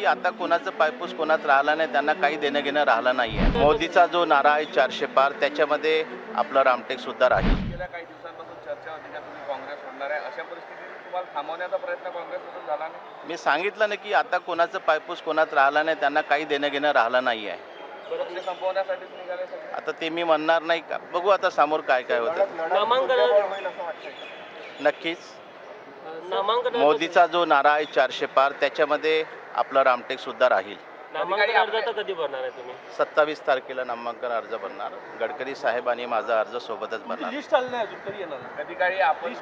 की आता कोणाचं पायपूस कोणात राहिला नाही त्यांना काही देणं घेणं राहिलं नाही आहे मोदीचा जो नारा आहे चारशे पार त्याच्यामध्ये आपलं रामटेक सुद्धा राहील. गेल्या काही दिवसांपासून चर्चा होती का तुम्ही काँग्रेस सोडणार आहे? अशा परिस्थितीत तुम्हाला थांबवण्याचा प्रयत्न काँग्रेसमधून झाला नाही? मी सांगितलं ना की आता कोणाचं पायपूस कोणात राहिला नाही त्यांना काही देणं घेणं राहिलं नाही आहे पक्ष सगळे आता ते मी म्हणणार नाही का? बघू आता समोर काय काय होतं. नामांकन होईल असं वाटतंय नक्कीच. नामांकन मोदीचा जो नारा आहे चारशे पार त्याच्यामध्ये आपलं रामटेक सुद्धा राहील. कधी भरणार आहे तुम्ही? सत्तावीस तारखेला नामांकन अर्ज भरणार. गडकरी साहेब आणि माझा अर्ज सोबतच भरणार. लिस्ट आली नाही अजून कधी येणार आपण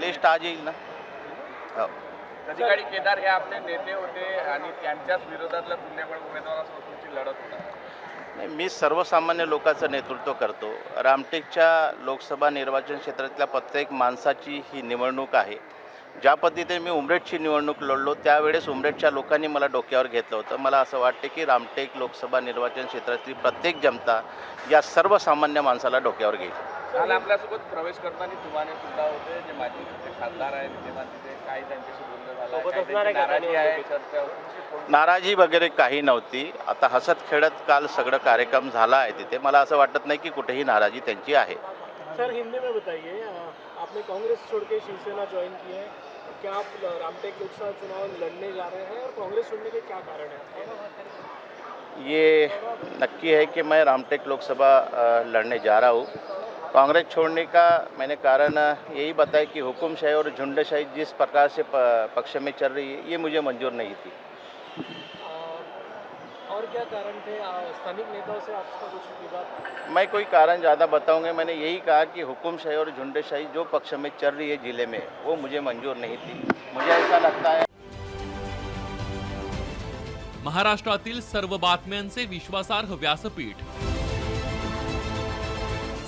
लिस्ट आज येईल ना? हो. कधी काळी केदार हे आपले नेते होते आणि त्यांच्याच विरोधातल्या तुल्यबळ उमेदवारासोबत तुमची लढत होता नाही मी सर्वसामान्य लोकांचं नेतृत्व करतो. रामटेकच्या लोकसभा निर्वाचन क्षेत्रातल्या प्रत्येक माणसाची ही निवडणूक आहे. ज्या पद्धतीने मी उमरेडची निवडणूक लढलो त्यावेळेस उमरेडच्या लोकांनी मला डोक्यावर घेतलं होतं. मला असं वाटते की रामटेक लोकसभा निर्वाचन क्षेत्रातली प्रत्येक जनता या सर्वसामान्य माणसाला डोक्यावर घेईल. काल आपल्यासोबत प्रवेश करताना तुम्हाला सुद्धा होते जे माजी ते खासदार आहेत विद्यमान तिथे काही त्यांच्याशी बोलणं झालं नाराजी वगैरे काही नव्हती. आता हसत खेळत काल सगळं कार्यक्रम झाला आहे तिथे. मला असं वाटत नाही की कुठेही नाराजी त्यांची आहे. सर, हिंदी में बताइए आपने कांग्रेस छोड़ के शिवसेना ज्वाइन की है, क्या आप रामटेक लोकसभा चुनाव लड़ने जा रहे हैं और कांग्रेस छोड़ने के क्या कारण है ये नक्की है कि मैं रामटेक लोकसभा लड़ने जा रहा हूँ। कांग्रेस छोड़ने का मैंने कारण यही बताया कि हुकुमशाही और झुंडशाही जिस प्रकार से पक्ष में चल रही है, ये मुझे मंजूर नहीं थी। और क्या कारण थे? स्थानिक नेताओं से आपका कुछ विवाद? मैं कोई कारण ज़्यादा बताऊंगा। मैंने यही कहा कि हुकुमशाही और झुंडशाही जो पक्ष में चल रही है ज़िले में वो मुझे मंजूर नहीं थी। मुझे ऐसा लगता है। महाराष्ट्रातील सर्व बातम्यांचे विश्वासार्ह व्यासपीठ.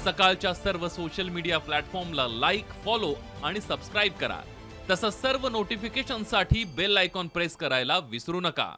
सकाळच्या सर्व सोशल मीडिया प्लॅटफॉर्मला लाईक फॉलो आणि सबस्क्राईब करा. तसंच सर्व नोटिफिकेशनसाठी बेल आयकॉन प्रेस करायला विसरू नका.